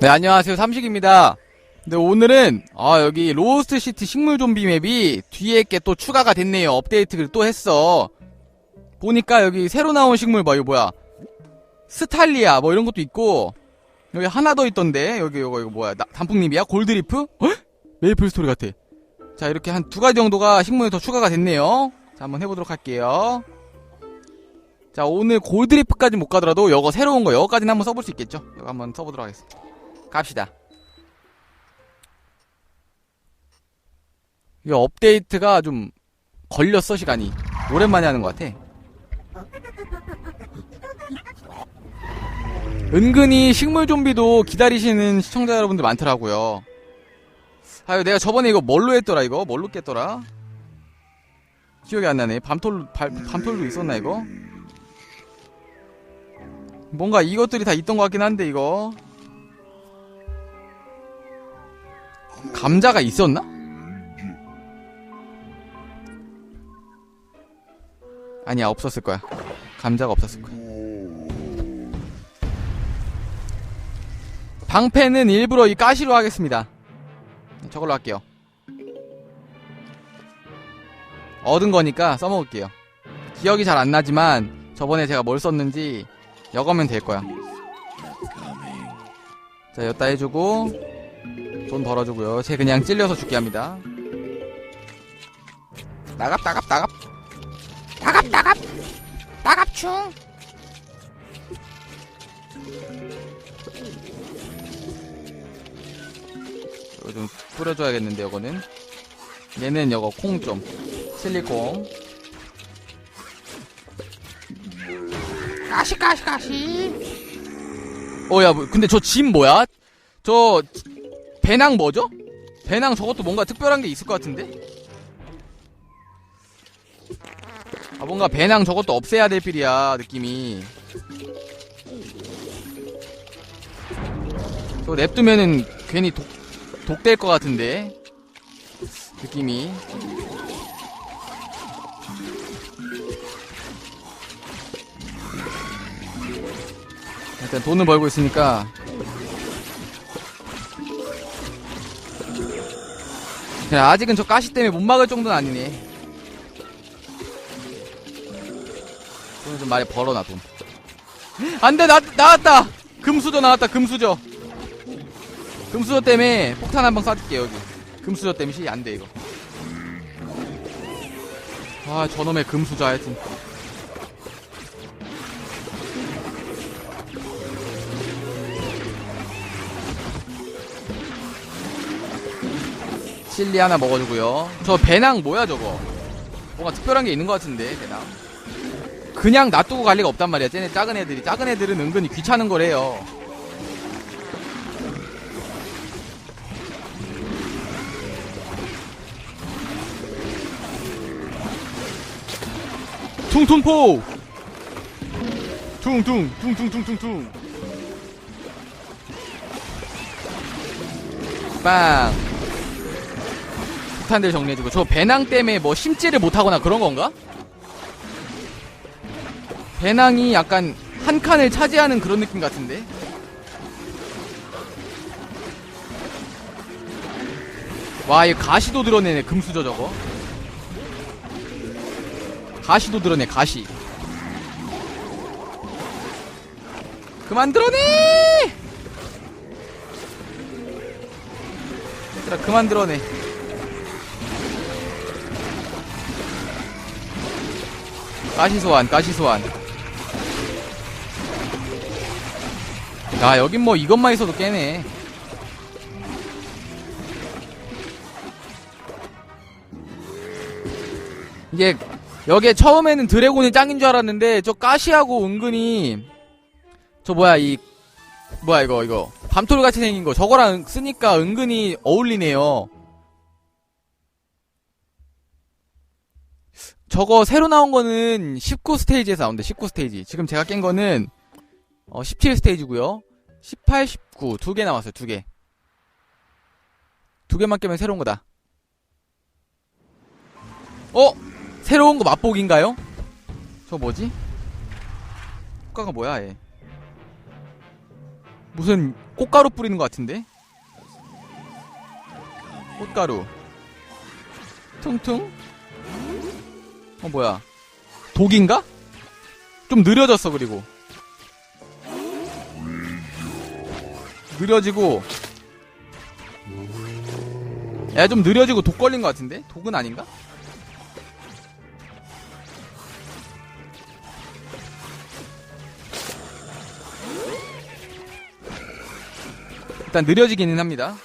네, 안녕하세요. 삼식입니다. 네, 오늘은, 아, 여기, 로스트 시티 식물 좀비 맵이 뒤에 게 또 추가가 됐네요. 업데이트를 또 했어. 보니까 여기 새로 나온 식물 뭐, 이거 뭐야. 스탈리아, 뭐 이런 것도 있고, 여기 하나 더 있던데, 여기, 이거, 이거 뭐야. 나- 단풍잎이야? 골드리프? 어? 메이플 스토리 같아. 자, 이렇게 한 두 가지 정도가 식물이 더 추가가 됐네요. 자, 한번 해보도록 할게요. 자, 오늘 골드리프까지 못 가더라도, 이거 새로운 거, 이거까지는 한번 써볼 수 있겠죠? 이거 한번 써보도록 하겠습니다. 갑시다. 이게 업데이트가 좀 걸렸어 시간이 오랜만에 하는 것 같아. 은근히 식물 좀비도 기다리시는 시청자 여러분들 많더라고요. 아유 내가 저번에 이거 뭘로 했더라 이거 뭘로 깼더라? 기억이 안 나네. 밤톨 발- 밤톨도 있었나 이거? 뭔가 이것들이 다 있던 것 같긴 한데 이거 감자가 있었나? 아니야 없었을 거야. 감자가 없었을 거야. 방패는 일부러 이 가시로 하겠습니다. 저걸로 할게요. 얻은 거니까 써먹을게요. 기억이 잘 안 나지만 저번에 제가 뭘 썼는지 여거면 될 거야. 자 여따 해주고 돈 벌어주고요. 쟤 그냥 찔려서 죽게 합니다. 나갑 나갑 나갑. 나갑 나갑. 나갑충 이거 좀 뿌려줘야겠는데 요거는. 얘는 요거 콩 좀. 실리콩 가시 가시 가시. 어야 뭐, 근데 저짐 뭐야? 저 배낭 뭐죠? 배낭 저것도 뭔가 특별한 게 있을 것 같은데? 아 뭔가 배낭 저것도 없애야 될 필이야 느낌이 저거 냅두면은 괜히 독, 독될 것 같은데 느낌이 일단 돈을 벌고 있으니까 야, 아직은 저 가시 때문에 못 막을 정도는 아니네. 돈을 좀 많이 벌어놔, 돈. 안 돼, 나, 나왔다! 금수저 나왔다, 금수저. 금수저 때문에 폭탄 한 방 쏴줄게, 여기. 금수저 때문에 시이 안 돼, 이거. 아, 저놈의 금수저 하여튼. 실리 하나 먹어주고요. 저 배낭 뭐야 저거? 뭔가 특별한 게 있는 것 같은데 배낭. 그냥 놔두고 갈 리가 없단 말이야. 쟤네 작은 애들이 작은 애들은 은근히 귀찮은 거래요. 퉁퉁포. 퉁퉁 퉁퉁퉁퉁퉁. 빵. 폭탄들 정리해주고 저 배낭 때문에 뭐 심지를 못하거나 그런 건가? 배낭이 약간 한 칸을 차지하는 그런 느낌 같은데? 와, 이 가시도 드러내네, 금수저 저거. 가시도 드러내, 가시. 그만 드러내! 얘들아, 그만 드러내. 가시 소환, 가시 소환. 야, 여긴 뭐 이것만 있어도 깨네. 이게 여기에 처음에는 드래곤이 짱인 줄 알았는데 저 가시하고 은근히 저 뭐야 이 뭐야 이거 이거 밤톨 같이 생긴 거 저거랑 쓰니까 은근히 어울리네요. 저거 새로 나온 거는 19 스테이지에서 나온대. 19 스테이지. 지금 제가 깬 거는 어, 17 스테이지고요. 18, 19 두개 남았어요. 두 개. 두 개만 깨면 새로운 거다. 어? 새로운 거 맛보기인가요? 저 뭐지? 효과가 뭐야, 얘? 무슨 꽃가루 뿌리는 것 같은데? 꽃가루. 퉁퉁? 어, 뭐야. 독인가? 좀 느려졌어, 그리고. 느려지고. 야, 좀 느려지고 독 걸린 것 같은데? 독은 아닌가? 일단 느려지기는 합니다.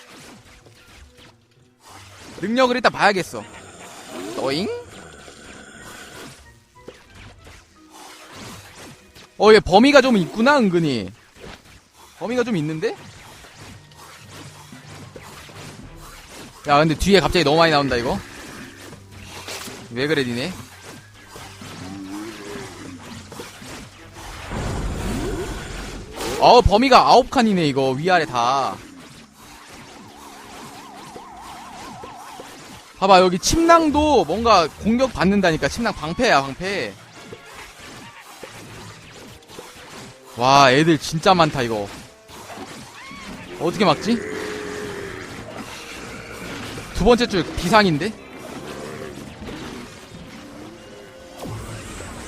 능력을 일단 봐야겠어. 또잉? 어, 얘 범위가 좀 있구나, 은근히. 범위가 좀 있는데? 야, 근데 뒤에 갑자기 너무 많이 나온다, 이거. 왜 그래, 니네? 어, 범위가 아홉 칸이네, 이거. 위아래 다. 봐봐, 여기 침낭도 뭔가 공격 받는다니까. 침낭 방패야, 방패. 와, 애들 진짜 많다, 이거. 어떻게 막지? 두 번째 줄 비상인데?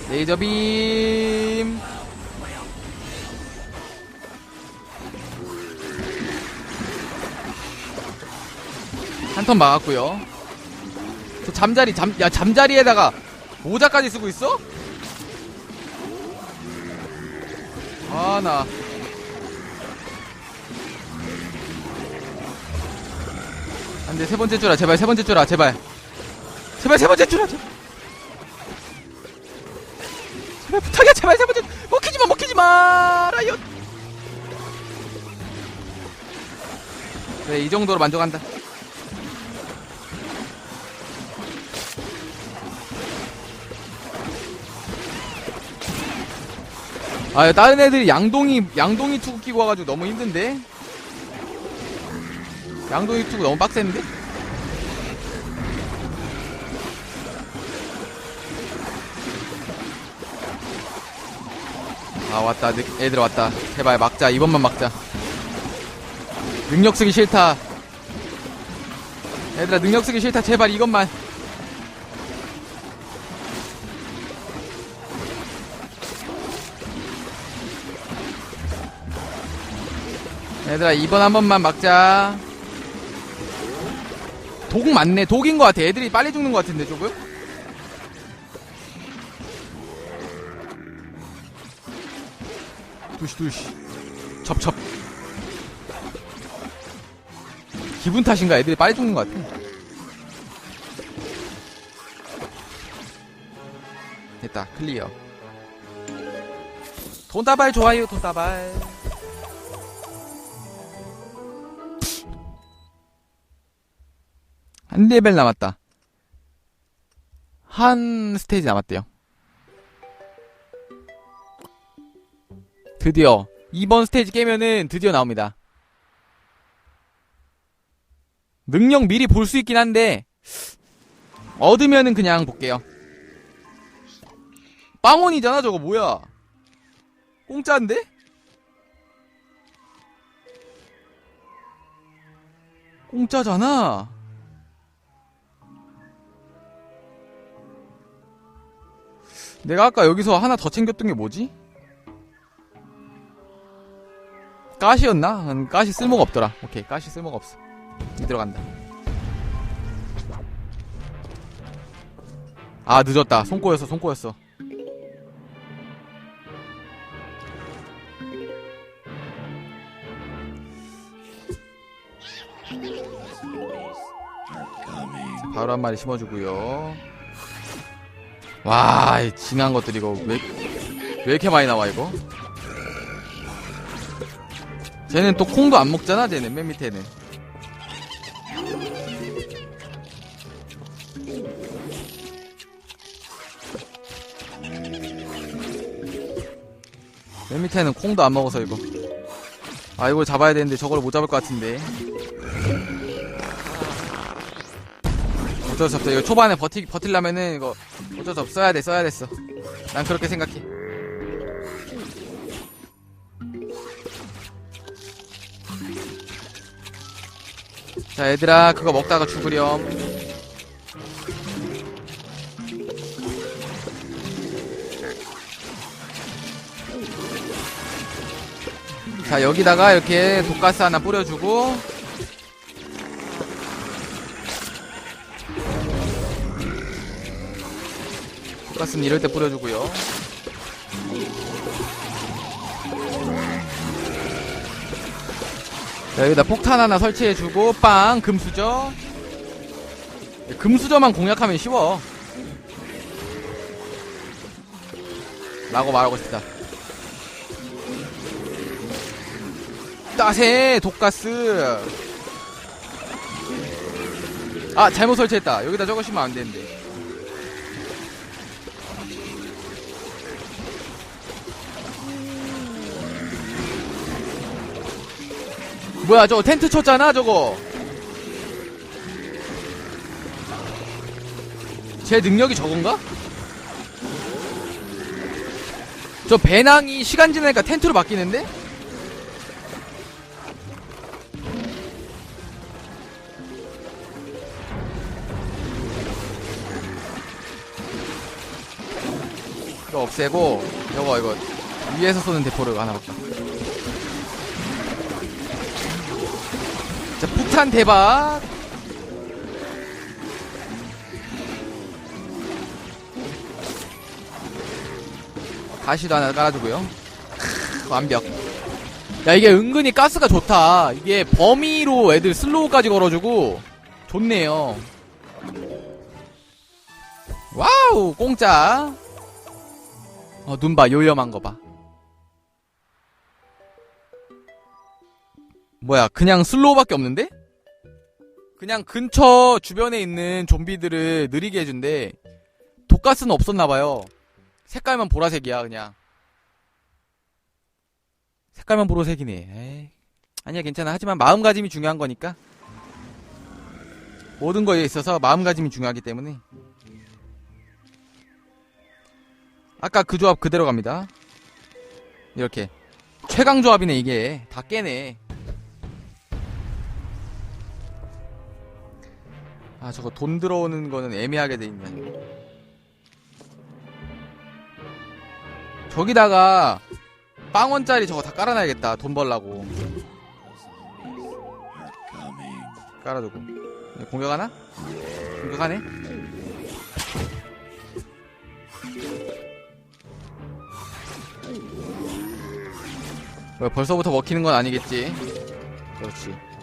레이저 빔. 한 턴 막았고요. 저 잠자리 잠 야 잠자리에다가 모자까지 쓰고 있어? 아 나. 안 돼 세 번째 줄아 제발 세 번째 줄아 제발. 제발 세 번째 줄아 제발. 제발 부탁이야 제발 세 번째 먹히지 마 먹히지 마라요 그래 이 정도로 만족한다 아 다른 애들이 양동이 양동이 투구 끼고 와가지고 너무 힘든데? 양동이 투구 너무 빡센데? 아 왔다. 느- 애들 왔다. 제발 막자. 이번만 막자. 능력 쓰기 싫다. 얘들아 능력 쓰기 싫다. 제발 이것만 얘들아 이번 한 번만 막자. 독 맞네. 독인 것 같아. 애들이 빨리 죽는 것 같은데 조금? 두시 두시. 첩첩. 기분 탓인가? 애들이 빨리 죽는 것 같아. 됐다. 클리어. 돈다발 좋아요 돈다발 한 레벨 남았다. 한 스테이지 남았대요. 드디어 2번 스테이지 깨면은 드디어 나옵니다. 능력 미리 볼 수 있긴 한데 얻으면은 그냥 볼게요. 빵원이잖아 저거 뭐야? 공짜인데? 공짜잖아. 내가 아까 여기서 하나 더 챙겼던 게 뭐지? 가시였나? 음, 가시 쓸모가 없더라. 오케이, 가시 쓸모가 없어. 이 들어간다. 아, 늦었다. 손꼬였어, 손꼬였어. 바로 한 마리 심어주고요. 와, 이 징한 것들 이거 왜, 왜 이렇게 많이 나와 이거? 쟤는 또 콩도 안 먹잖아, 쟤는 맨 밑에는. 맨 밑에는 콩도 안 먹어서 이거. 아, 이걸 잡아야 되는데 저걸 못 잡을 것 같은데. 어쩔 수 없어. 이거 초반에 버티, 버틸라면은 이거 어쩔 수 없어. 써야 돼, 써야 됐어. 난 그렇게 생각해. 자, 얘들아, 그거 먹다가 죽으렴. 자, 여기다가 이렇게 독가스 하나 뿌려주고, 가스는 이럴 때 뿌려주고요 자, 여기다 폭탄 하나 설치해주고, 빵, 금수저. 금수저만 공략하면 쉬워. 라고 말하고 싶다. 따세, 독가스. 아, 잘못 설치했다. 여기다 저거 심으면 안 되는데. 뭐야 저거 텐트 쳤잖아 저거 제 능력이 저건가? 저 배낭이 시간 지나니까 텐트로 바뀌는데? 이거 없애고 이거 이거 위에서 쏘는 대포를 하나 볼까 자, 폭탄 대박. 가시도 하나 깔아주고요. 크, 완벽. 야, 이게 은근히 가스가 좋다. 이게 범위로 애들 슬로우까지 걸어주고, 좋네요. 와우, 공짜. 어, 눈 봐, 요염한 거 봐. 뭐야 그냥 슬로우밖에 없는데? 그냥 근처 주변에 있는 좀비들을 느리게 해준대. 독가스는 없었나봐요. 색깔만 보라색이야 그냥. 색깔만 보라색이네. 에이. 아니야 괜찮아. 하지만 마음가짐이 중요한 거니까. 모든 거에 있어서 마음가짐이 중요하기 때문에. 아까 그 조합 그대로 갑니다. 이렇게. 최강 조합이네 이게. 다 깨네 아 저거 돈 들어오는 거는 애매하게 돼 있네. 저기다가 빵원짜리 저거 다 깔아놔야겠다. 돈 벌라고. 깔아두고. 공격하나? 공격하네? 뭐야, 벌써부터 먹히는 건 아니겠지? 그렇지.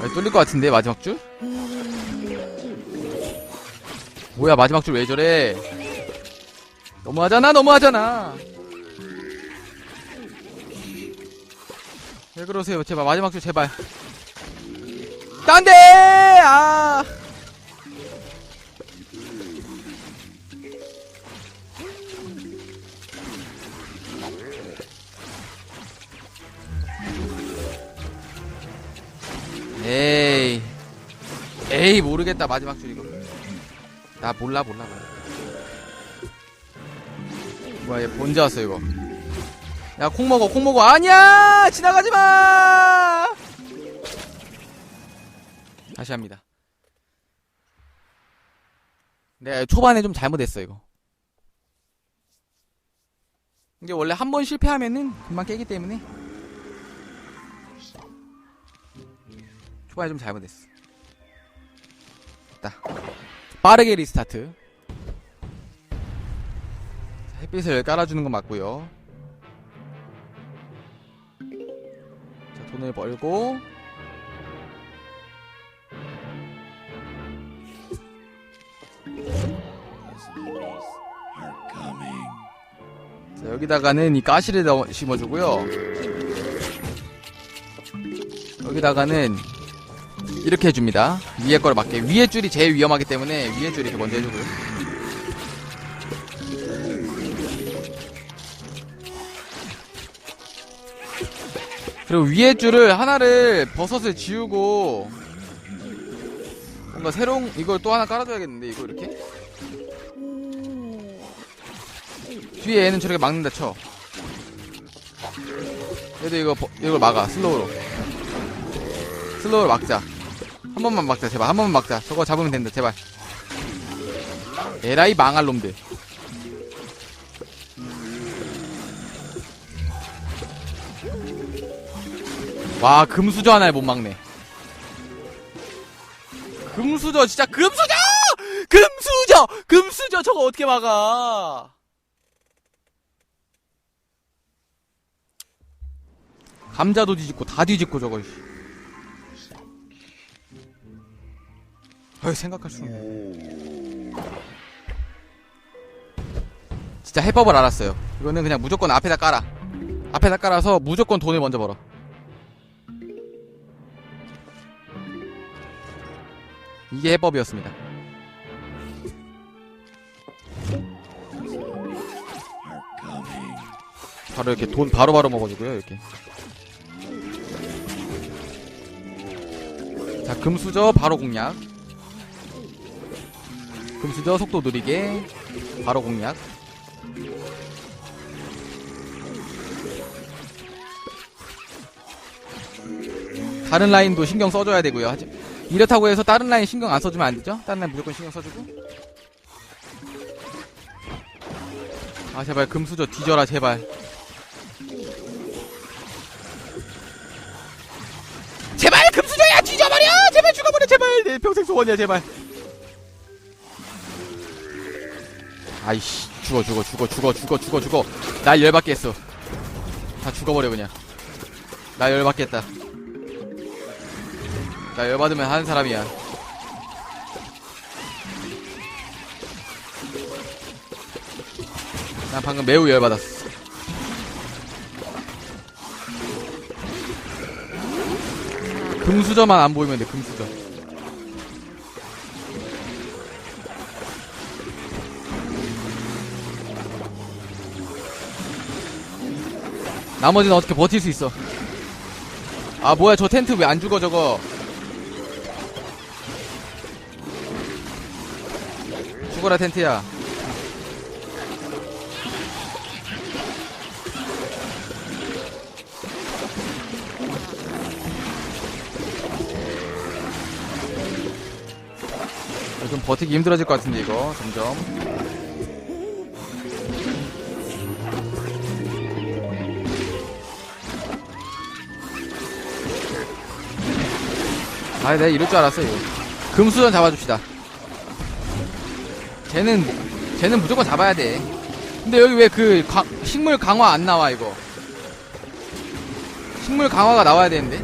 아, 뚫릴 것 같은데 마지막 줄? 뭐야 마지막 줄 왜 저래? 너무하잖아 너무하잖아. 왜 그러세요 제발 마지막 줄 제발. 딴데 아. 에이. 에이 모르겠다 마지막 줄 이거 나 몰라 몰라 뭐야 얘 본제 왔어 이거? 야 콩 먹어 콩 먹어. 아니야! 지나가지마! 다시 합니다. 내가 초반에 좀 잘못했어 이거. 이게 원래 한 번 실패하면은 금방 깨기 때문에 초반에 좀 잘못했어. 됐다. 빠르게 리스타트. 자, 햇빛을 깔아주는 건 맞고요. 자, 돈을 벌고 자, 여기다가는 이 가시를 심어주고요. 여기다가는 이렇게 해줍니다. 위에 거를 맞게. 위에 줄이 제일 위험하기 때문에 위에 줄 이렇게 먼저 해주고요. 그리고 위에 줄을 하나를 버섯을 지우고 뭔가 새로운 이걸 또 하나 깔아줘야겠는데 이거 이렇게 뒤에 얘는 저렇게 막는다 쳐 그래도 이거 버- 이걸 막아 슬로우로 슬로우로 막자 한 번만 막자 제발. 한 번만 막자. 저거 잡으면 된다 제발. 에라이 망할 놈들. 와 금수저 하나에 못 막네. 금수저 진짜 금수저! 금수저! 금수저 저거 어떻게 막아? 감자도 뒤집고 다 뒤집고 저거 씨. 어이 생각할 수 없네 진짜 해법을 알았어요. 이거는 그냥 무조건 앞에다 깔아. 앞에다 깔아서 무조건 돈을 먼저 벌어. 이게 해법이었습니다. 바로 이렇게 돈 바로바로 먹어주고요 이렇게. 자 금수저 바로 공략 금수저 속도 느리게 바로 공략. 다른 라인도 신경 써줘야 되고요. 하지- 이렇다고 해서 다른 라인 신경 안 써주면 안 되죠? 다른 라인 무조건 신경 써주고. 아 제발 금수저 뒤져라 제발. 제발 금수저야! 뒤져버려! 제발 죽어버려! 제발! 내 평생 소원이야 제발 아이씨 죽어 죽어 죽어 죽어 죽어 죽어 죽어. 날 열받게 했어. 다 죽어버려 그냥. 나 열받게 했다. 나 열받으면 하는 사람이야. 난 방금 매우 열받았어. 금수저만 안 보이면 돼 금수저 나머지는 어떻게 버틸 수 있어? 아 뭐야 저 텐트 왜 안 죽어 저거? 죽어라 텐트야. 좀 버티기 힘들어질 것 같은데 이거. 점점 아 내가 이럴 줄 알았어 이거 금수전 잡아줍시다. 쟤는 뭐- 쟤는 무조건 잡아야 돼. 근데 여기 왜 그 식물 강화 안 나와 이거? 식물 강화가 나와야 되는데?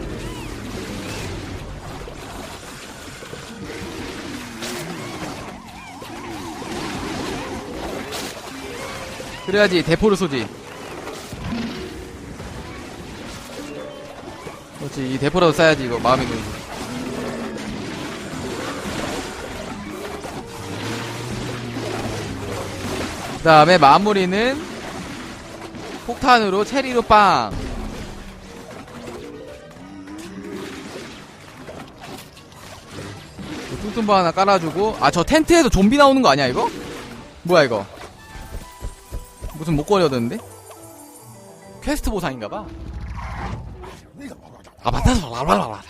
그래야지 대포를 쏘지. 그렇지 이 대포라도 쏴야지 이거 마음이 드는 그 다음에 마무리는 폭탄으로 체리로 빵. 뚱뚱바 하나 깔아주고. 아 저 텐트에도 좀비 나오는 거 아니야 이거? 뭐야 이거? 무슨 목걸이 얻었는데? 퀘스트 보상인가봐. 아 맞다 라라라라